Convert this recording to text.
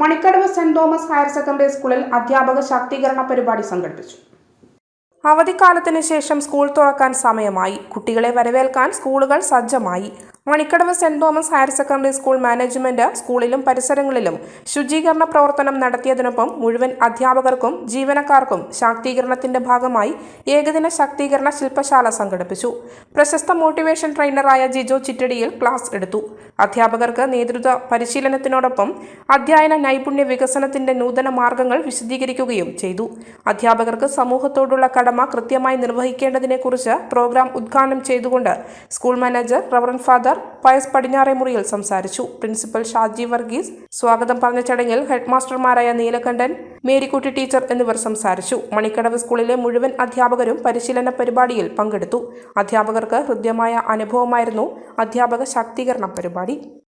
Manikkadavu saint Thomas higher secondary സ്കൂളിൽ അധ്യാപക ശാക്തീകരണ പരിപാടി സംഘടിപ്പിച്ചു. അവധിക്കാലത്തിന് ശേഷം സ്കൂൾ തുറക്കാൻ സമയമായി. കുട്ടികളെ വരവേൽക്കാൻ സ്കൂളുകൾ സജ്ജമായി. Manikkadavu saint Thomas higher secondary school management സ്കൂളിലും പരിസരങ്ങളിലും ശുചീകരണ പ്രവർത്തനം നടത്തിയതിനൊപ്പം മുഴുവൻ അധ്യാപകർക്കും ജീവനക്കാർക്കും ശാക്തീകരണത്തിന്റെ ഭാഗമായി ഏകദിന ശാക്തീകരണ ശില്പശാല സംഘടിപ്പിച്ചു. പ്രശസ്ത മോട്ടിവേഷൻ ട്രെയിനറായ ജിജോ ചിറ്റടിയിൽ ക്ലാസ് എടുത്തു. അധ്യാപകർക്ക് നേതൃത്വ പരിശീലനത്തിനോടൊപ്പം അധ്യയന നൈപുണ്യ വികസനത്തിന്റെ നൂതന മാർഗങ്ങൾ വിശദീകരിക്കുകയും ചെയ്തു. അധ്യാപകർക്ക് സമൂഹത്തോടുള്ള കടമ കൃത്യമായി നിർവഹിക്കേണ്ടതിനെക്കുറിച്ച് പ്രോഗ്രാം ഉദ്ഘാടനം ചെയ്തുകൊണ്ട് school manager reverend father Pius Padinjaremuriyil സംസാരിച്ചു. പ്രിൻസിപ്പൽ ഷാജി വർഗീസ് സ്വാഗതം പറഞ്ഞ ചടങ്ങിൽ ഹെഡ് മാസ്റ്റർമാരായ നീലകണ്ഠൻ മേരിക്കുട്ടി ടീച്ചർ എന്നിവർ സംസാരിച്ചു. മണിക്കടവ് സ്കൂളിലെ മുഴുവൻ അധ്യാപകരും പരിശീലന പരിപാടിയിൽ പങ്കെടുത്തു. അധ്യാപകർക്ക് ഹൃദ്യമായ അനുഭവമായിരുന്നു അധ്യാപക ശാക്തീകരണ പരിപാടി.